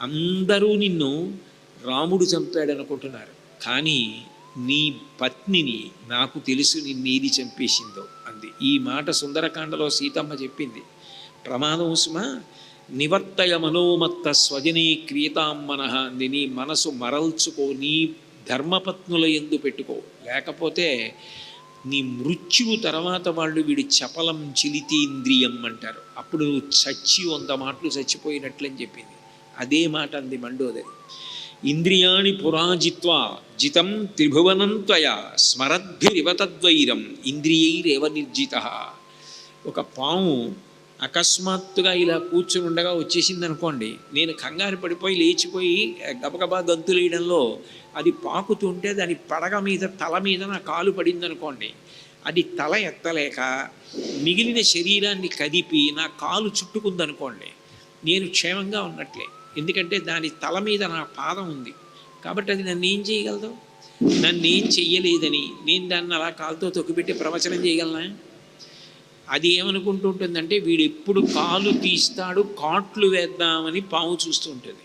అందరూ నిన్ను రాముడు చంపాడు అనుకుంటున్నారు కానీ నీ పత్నిని నాకు తెలుసు నిన్నేది చంపేసిందో అంది. ఈ మాట సుందరకాండలో సీతమ్మ చెప్పింది. ప్రమాదం సుమ నివర్తయ మనోమత్త స్వజనీ క్రియతాం అంది. నీ మనసు మరల్చుకో నీ ధర్మపత్నుల ఎందు పెట్టుకో. లేకపోతే నీ మృత్యువు తర్వాత వాళ్ళు వీడి చపలం చిలితీంద్రియం అంటారు. అప్పుడు నువ్వు చచ్చి వంద మాటలు చచ్చిపోయినట్లని చెప్పింది. అదే మాట అంది మండోదరి. ఇంద్రియాణి పురాజిత్వా జితం త్రిభువనం త్వయ స్మరద్భిరివ ఇంద్రియైరేవ నిర్జిత ఒక పాము అకస్మాత్తుగా ఇలా కూర్చుని ఉండగా వచ్చేసింది అనుకోండి నేను కంగారు పడిపోయి లేచిపోయి గబగబా గంతులేయడంలో అది పాకుతుంటే దాని పడగ మీద తల మీద నా కాలు పడింది అనుకోండి అది తల ఎత్తలేక మిగిలిన శరీరాన్ని కదిపి నా కాలు చుట్టుకుందనుకోండి నేను క్షేమంగా ఉన్నట్లే. ఎందుకంటే దాని తల మీద నా పాదం ఉంది. కాబట్టి అది నన్ను ఏం చేయగలదు? నన్ను ఏం చెయ్యలేదని. నేను దాన్ని అలా కాలుతో తొక్కిపెట్టి ప్రవచనం చేయగలనా? అది ఏమనుకుంటూ ఉంటుందంటే వీడు ఎప్పుడు కాలు తీస్తాడు కాట్లు వేద్దామని పాము చూస్తూ ఉంటుంది.